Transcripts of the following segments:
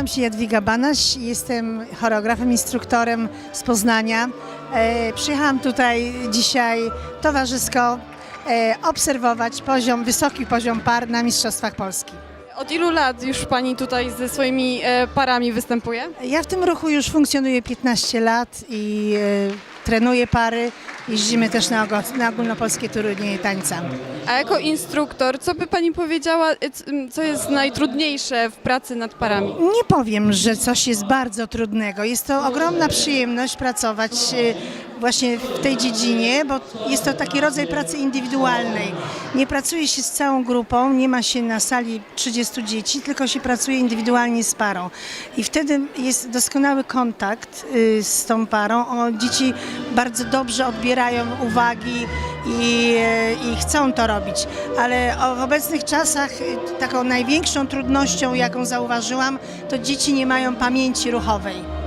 Nazywam się Jadwiga Banaś, jestem choreografem, instruktorem z Poznania. E, przyjechałam tutaj dzisiaj towarzysko e, obserwować poziom, wysoki poziom par na Mistrzostwach Polski. Od ilu lat już Pani tutaj ze swoimi e, parami występuje? Ja w tym ruchu już funkcjonuję 15 lat i e, trenuję pary. Jeździmy też na, na ogólnopolskie turnieje tańca. A jako instruktor, co by Pani powiedziała, m, co jest najtrudniejsze w pracy nad parami? Nie powiem, że coś jest bardzo trudnego. Jest to ogromna przyjemność pracować e, właśnie w tej dziedzinie, bo jest to taki rodzaj pracy indywidualnej. Nie pracuje się z całą grupą, nie ma się na sali 30 dzieci, tylko się pracuje indywidualnie z parą. I wtedy jest doskonały kontakt y, z tą parą. O, dzieci bardzo dobrze odbierają uwagi i, e, i chcą to robić. Ale w obecnych czasach y, taką największą trudnością, jaką zauważyłam, to dzieci nie mają pamięci ruchowej.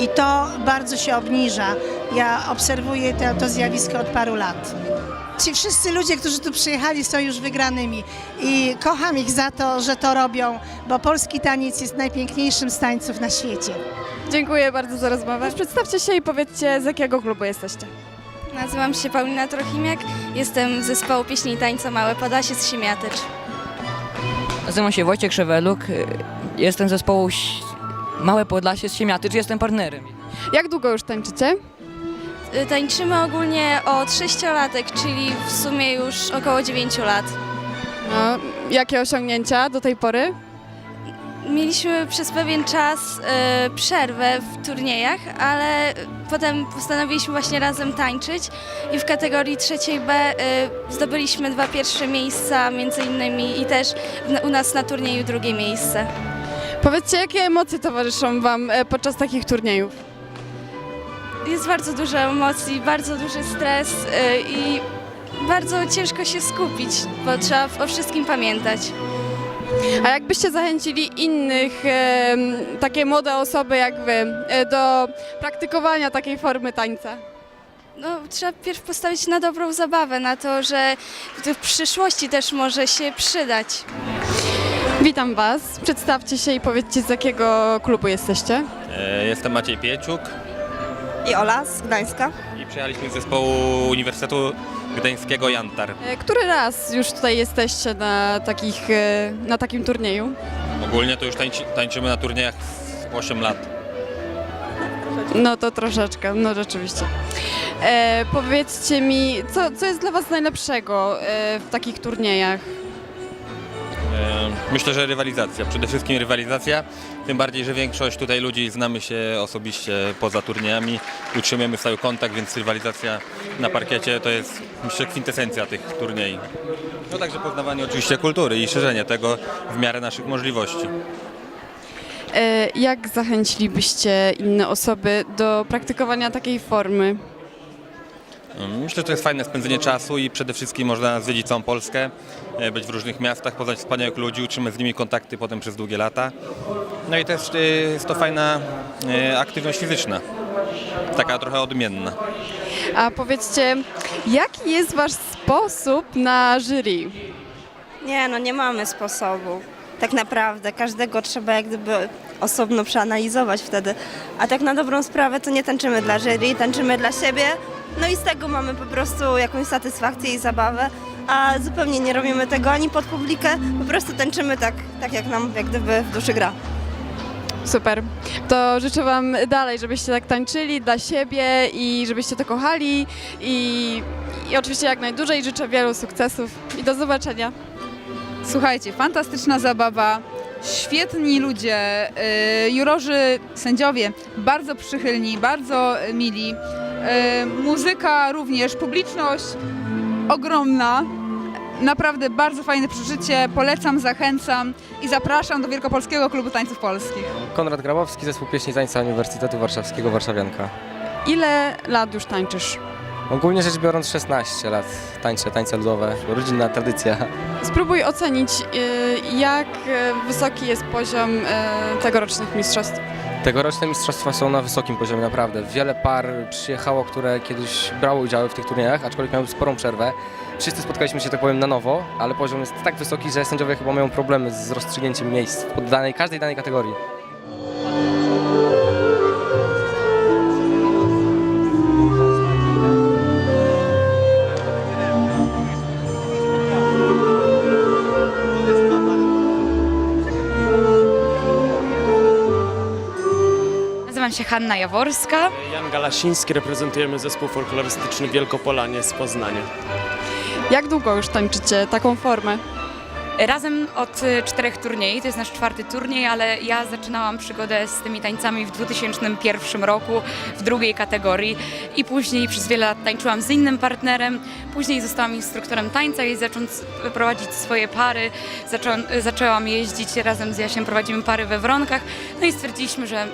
I to bardzo się obniża. Ja obserwuję to, to zjawisko od paru lat. Ci wszyscy ludzie, którzy tu przyjechali, są już wygranymi i kocham ich za to, że to robią, bo polski taniec jest najpiękniejszym z tańców na świecie. Dziękuję bardzo za rozmowę. Przedstawcie się i powiedzcie, z jakiego klubu jesteście. Nazywam się Paulina Trochimiak, jestem z zespołu pieśni i tańca Małe Podasie z Siemiatycz. Nazywam się Wojciech Szeweluk, jestem z zespołu Małe Podlasie z Siemiatycz, jestem partnerem. Jak długo już tańczycie? Y, Tańczymy ogólnie od sześciolatek, czyli w sumie już około 9 lat. No, jakie osiągnięcia do tej pory? Mieliśmy przez pewien czas y, przerwę w turniejach, ale potem postanowiliśmy właśnie razem tańczyć i w kategorii trzeciej B y, zdobyliśmy dwa pierwsze miejsca, między innymi i też w, u nas na turnieju drugie miejsce. Powiedzcie, jakie emocje towarzyszą Wam e, podczas takich turniejów? Jest bardzo dużo emocji, bardzo duży stres y, i bardzo ciężko się skupić, bo trzeba o wszystkim pamiętać. A jakbyście zachęcili innych, e, takie młode osoby jak Wy, e, do praktykowania takiej formy tańca? No, trzeba pierw postawić na dobrą zabawę, na to, że to w przyszłości też może się przydać. Witam Was. Przedstawcie się i powiedzcie, z jakiego klubu jesteście. E, Jestem Maciej Pieciuk i Ola z Gdańska. i przyjechaliśmy z zespołu Uniwersytetu Gdańskiego Jantar. E, Który raz już tutaj jesteście na, takich, e, na takim turnieju? Ogólnie to już tańczy, tańczymy na turniejach z 8 lat. No to troszeczkę, no rzeczywiście. E, powiedzcie mi, co, co jest dla Was najlepszego e, w takich turniejach? Myślę, że rywalizacja, przede wszystkim rywalizacja, tym bardziej, że większość tutaj ludzi znamy się osobiście poza turniejami, utrzymujemy stały kontakt, więc rywalizacja na parkiecie to jest myślę kwintesencja tych turniej. No także poznawanie oczywiście kultury i szerzenie tego w miarę naszych możliwości. E, jak zachęcilibyście inne osoby do praktykowania takiej formy? Myślę, że to jest fajne spędzenie czasu i przede wszystkim można zwiedzić całą Polskę, e, być w różnych miastach, poznać wspaniałych ludzi, utrzymać z nimi kontakty potem przez długie lata. No i też e, jest to fajna e, aktywność fizyczna, taka trochę odmienna. A powiedzcie, jaki jest Wasz sposób na jury? Nie, no nie mamy sposobu. Tak naprawdę, każdego trzeba jak gdyby osobno przeanalizować wtedy. A tak na dobrą sprawę to nie tańczymy dla jury, tańczymy dla siebie. No i z tego mamy po prostu jakąś satysfakcję i zabawę. A zupełnie nie robimy tego ani pod publikę, po prostu tańczymy tak, tak jak nam jak gdyby w duszy gra. Super. To życzę Wam dalej, żebyście tak tańczyli dla siebie i żebyście to kochali i, i oczywiście jak najdłużej życzę wielu sukcesów i do zobaczenia. Słuchajcie, fantastyczna zabawa, świetni ludzie, y, jurorzy, sędziowie, bardzo przychylni, bardzo y, mili. Y, muzyka również, publiczność ogromna. Naprawdę bardzo fajne przeżycie. Polecam, zachęcam i zapraszam do Wielkopolskiego Klubu Tańców Polskich. Konrad Grabowski, zespół pieśni i tańca Uniwersytetu Warszawskiego Warszawianka. Ile lat już tańczysz? Ogólnie rzecz biorąc 16 lat tańczę, tańce ludowe, rodzinna tradycja. Spróbuj ocenić, y, jak y, wysoki jest poziom y, tegorocznych mistrzostw. Tegoroczne mistrzostwa są na wysokim poziomie, naprawdę. Wiele par przyjechało, które kiedyś brało udział w tych turniejach, aczkolwiek miały sporą przerwę. Wszyscy spotkaliśmy się, tak powiem, na nowo, ale poziom jest tak wysoki, że sędziowie chyba mają problemy z rozstrzygnięciem miejsc w danej, każdej danej kategorii. Nazywam się Hanna Jaworska. Jan Galasiński, reprezentujemy zespół folklorystyczny Wielkopolanie z Poznania. Jak długo już tańczycie taką formę? Razem od y, czterech turniej, to jest nasz czwarty turniej, ale ja zaczynałam przygodę z tymi tańcami w 2001 roku w drugiej kategorii i później przez wiele lat tańczyłam z innym partnerem. Później zostałam instruktorem tańca i zacząc prowadzić swoje pary, zaczą, zaczęłam jeździć razem z Jasiem, prowadzimy pary we Wronkach, no i stwierdziliśmy, że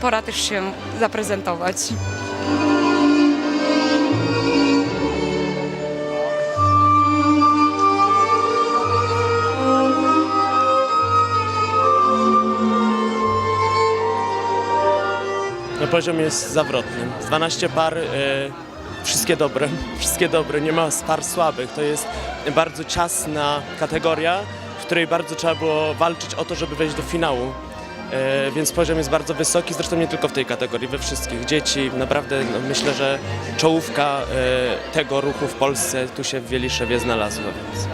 pora też się zaprezentować. No poziom jest zawrotny. 12 par, e, wszystkie dobre, wszystkie dobre, nie ma par słabych. To jest bardzo ciasna kategoria, w której bardzo trzeba było walczyć o to, żeby wejść do finału. E, więc poziom jest bardzo wysoki, zresztą nie tylko w tej kategorii, we wszystkich. Dzieci, naprawdę no, myślę, że czołówka e, tego ruchu w Polsce tu się w Wieliszewie znalazła, więc.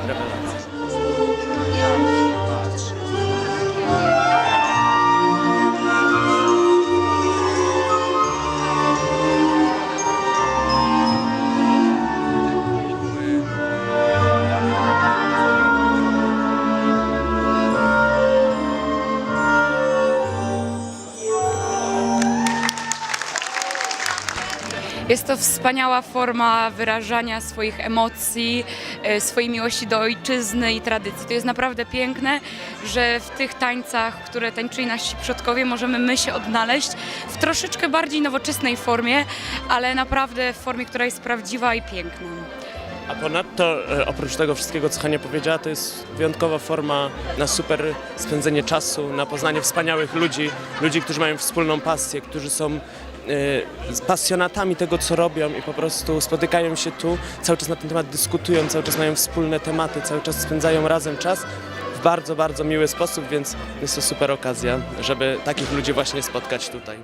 Jest to wspaniała forma wyrażania swoich emocji, e, swojej miłości do ojczyzny i tradycji. To jest naprawdę piękne, że w tych tańcach, które tańczyli nasi przodkowie, możemy my się odnaleźć w troszeczkę bardziej nowoczesnej formie, ale naprawdę w formie, która jest prawdziwa i piękna. A ponadto, e, oprócz tego wszystkiego, co Hania powiedziała, to jest wyjątkowa forma na super spędzenie czasu, na poznanie wspaniałych ludzi, ludzi, którzy mają wspólną pasję, którzy są e, pasjonatami tego, co robią i po prostu spotykają się tu, cały czas na ten temat dyskutują, cały czas mają wspólne tematy, cały czas spędzają razem czas w bardzo, bardzo miły sposób, więc jest to super okazja, żeby takich ludzi właśnie spotkać tutaj.